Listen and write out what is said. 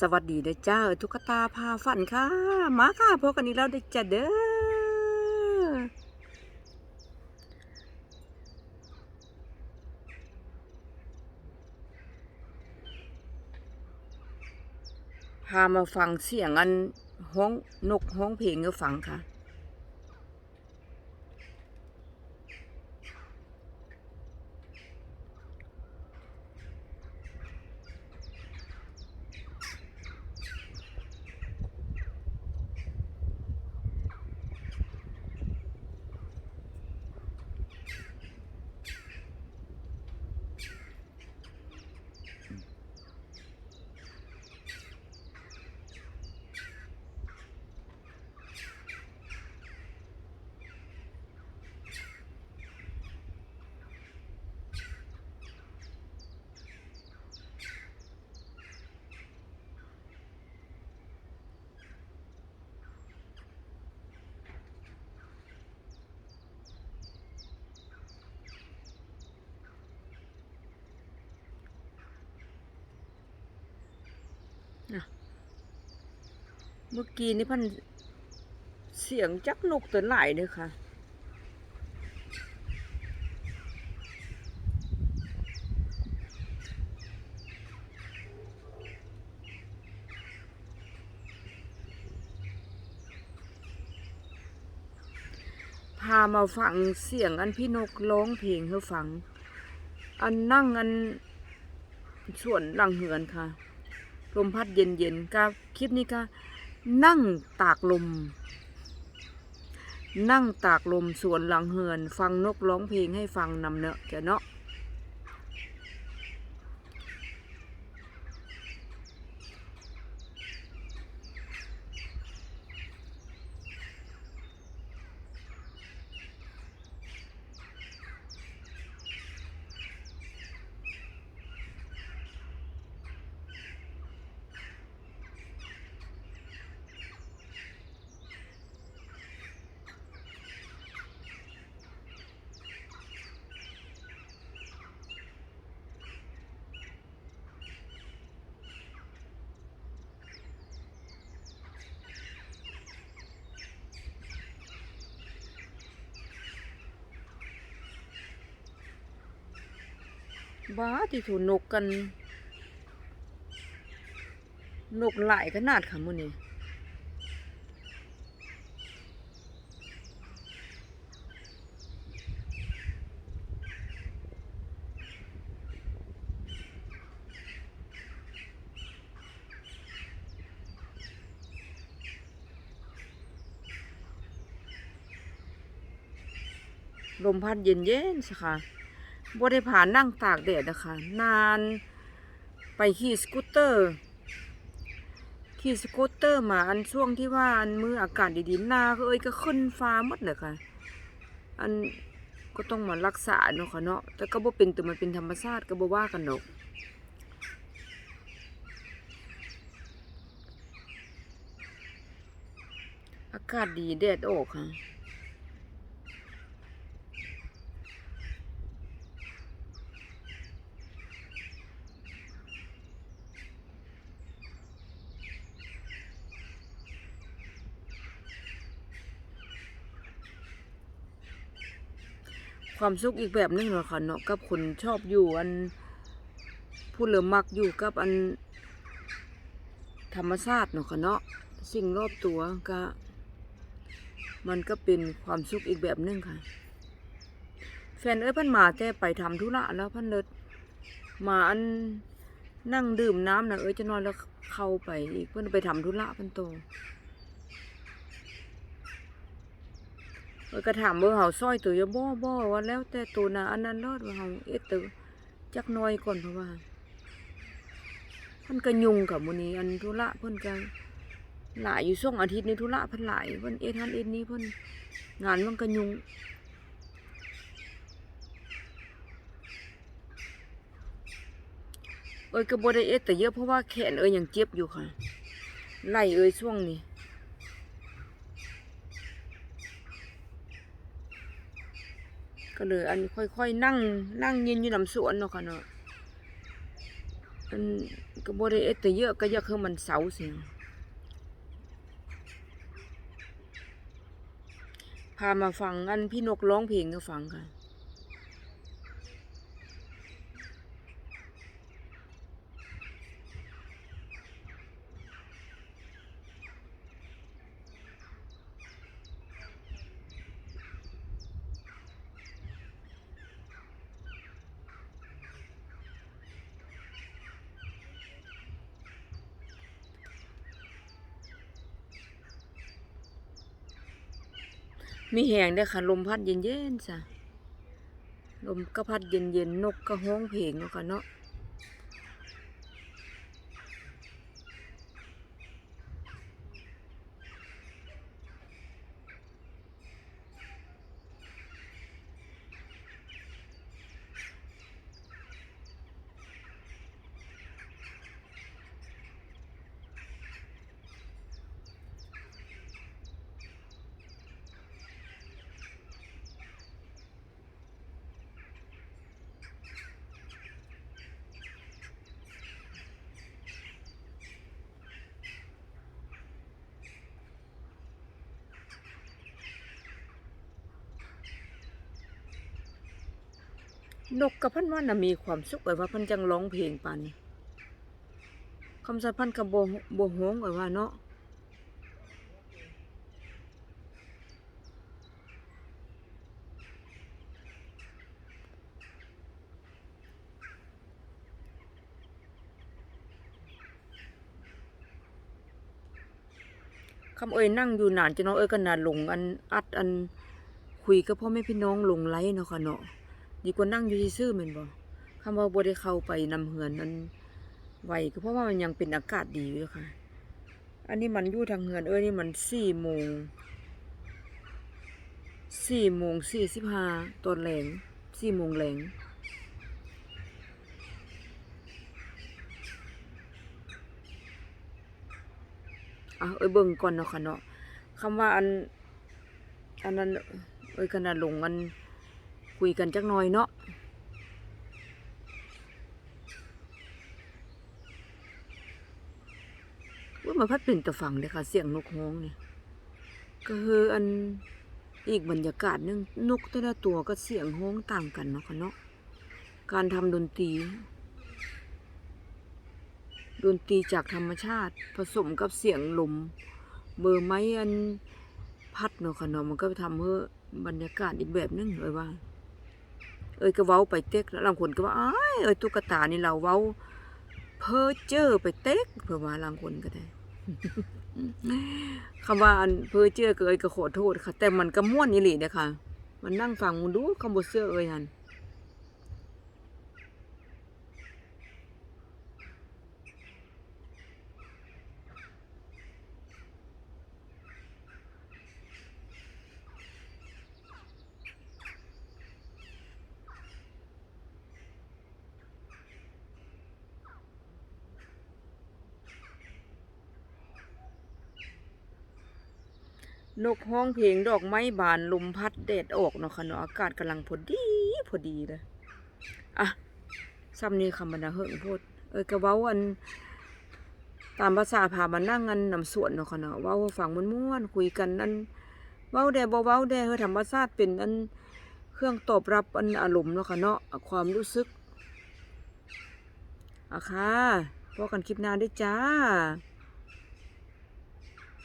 สวัสดีเด้อจ้าทุกตาพาฝันค่ะ มาค่ะพบกันอีกแล้วเด้จ้าเด้อพามาฟังเสียงอันห้องนกห้องเพลงก็ฟังค่ะ เมื่อกี้นี่พันเสียงจักนกตัวไหนเด้อค่ะ พามาฟังเสียงอันพี่นกร้องเพลงให้ฟัง อันนั่งอันส่วนหลังเหือนค่ะ ลมพัดเย็นๆกับคลิปนี้ก็ นั่งตากลม นั่งตากลมสวนหลังเฮือน ฟังนกร้องเพลงให้ฟังนำเนอะจะเนาะ บ้าที่ถูนกกัน นกหลายขนาดค่ะมือนี้ลมพัดเย็นเย็นสิค่ะ บ่ได้ผ่านนั่งตากแดดนะคะนานไปขี่สกูตเตอร์ขี่สกูตเตอร์มาอันช่วงที่ว่าอันมืออากาศดีๆหน้าก็เอ้ยก็ขึ้นฟ้าหมดเลยค่ะ อันก็ต้องมารักษาเนาะค่ะเนาะแต่ก็บ่เป็นแต่มันเป็นธรรมชาติก็บ่ว่ากันดอกอากาศดีแดดออกค่ะ ความสุขอีกแบบหนึงเนาะค่ะเนาะกับคนชอบอยู่อันผู้เลือมักอยู่กับอัน ธรรมชาติเนาะค่ะเนาะสิ่งรอบตัวก็ มันก็เป็นความสุขอีกแบบหนึงค่ะ แฟนเอ้ยพันมาแต่ไปทำธุระแล้วพันเลิศมาอันนั่งดื่มน้ำนะเอ้ยจะนอนแล้วเข้าไปอีกเพิ่อนไปทำธุระเพิ่นโต เออ ก็ถามเบอร์เฮาซอยตัวอยาบ่บ่ว่าแล้วแต่ตัวน่ะอันนั้นรอดว่าเฮาเอ็ดตัวจักน้อยก่อนเพราะว่าพิ่นก็ยุ่งกับมื้อนี้อันธุระเพิ่นก็หลายอยู่ช่วงอาทิตย์นี้ธุระเพิ่นหลายเพิ่นเอ็ดหันเอ็ดนี้เพิ่นงานมันก็ยุ่งเอ้ยก็บ่ได้เอ็ดแต่เยอะเพราะว่าแขนเอ้ยยังเจ็บอยู่ค่ะไหลเอ้ยช่วงนี้ ก็เลยอันค่อยๆนั่งนั่งยืนอยู่ลำสวนเนาะค่ะเนาะอันก็บ่ได้เอตเยอะก็เยากให้มันเสาเสียงพามาฟังอันพี่นกร้องเพลงก็ฟังค่ะ มีแหงเด้ค่ะลมพัดเย็นๆจ้ะลมก็พัดเย็นๆนกก็ฮ้องเพลงเนาะค่ะเนาะ นกกับพันว่าน่ะมีความสุขไว้ว่าพันจังร้องเพลงปานนี้คำสัพันกับบ่บ่ฮ้องไว้ว่าเนาะคำเอ่ยนั่งอยู่นานจะเนาะเอ้ยก็นานหลงอันอัดอันคุยกับพ่อแม่พี่น้องหลงไหลเนาะค่ะเนาะ ดีกว่านั่งอยู่ซื่อๆแม่นบ่คำว่าบ่ได้เข้าไปนำเหือนอันไหวก็เพราะว่ามันยังเป็นอากาศดีอยู่ค่ะ อันนี้มันอยู่ทางเหือนเอ้ยนี่มันสี่โมงสี่โมงสี่สิบห้าตอนแหลงสี่โมงแหลงอะเอ้ยเบิ่งก่อนเนาะค่ะเนาะคำว่าอันอันนั้นเอ้ยขนาดหลงอัน คุยกันจักหน่อยเนาะว่ามันพัดเป็นตะฟังเลยค่ะ เสียงนกฮ้องเนี่ย ก็คืออันอีกบรรยากาศนึงนกแต่ละตัวก็เสียงฮ้องต่างกันเนาะค่ะเนาะการทำดนตรีดนตรีจากธรรมชาติผสมกับเสียงลม เบอร์ไม้อันพัดเนาะค่ะเนาะมันก็ทำให้บรรยากาศอีกแบบนึงเลยว่า เอ้ยก็เว้าไปเต็กแล้วลางคนก็ว่าอ้ายเอ้ยตุ๊กตานี่เราเว้าเพ้อเจ้อไปเต็กเพื่อมาลางคนก็ได้คำว่าอันเพ้อเจ้อก็เอ้ยก็ขอโทษค่ะ แต่มันก็ม่วนอีหลีเด้อค่ะ มันนั่งฟังมันดูคำบ่เสื้อเอ้ยหัน นกห้องเพลงดอกไม้บานลมพัดแดดออกเนาะค่ะเนาะอากาศกำลังพอดีพอดีเลยอะซ้ำนี้คำบรรดาเฮิงโพดเอ้ยก็เว้าอัน ตามภาษาพามานั่งอันนำสวนเนาะค่ะเนาะเว้าฟังม่วนๆคุยกันอันเว้าแด่บ่เว้าแด่เฮอธรรมชาติเป็นอันเครื่องตอบรับอันอารมณ์เนาะค่ะเนาะความรู้สึกอะค่ะพบกันคลิปหน้าด้วยจ้า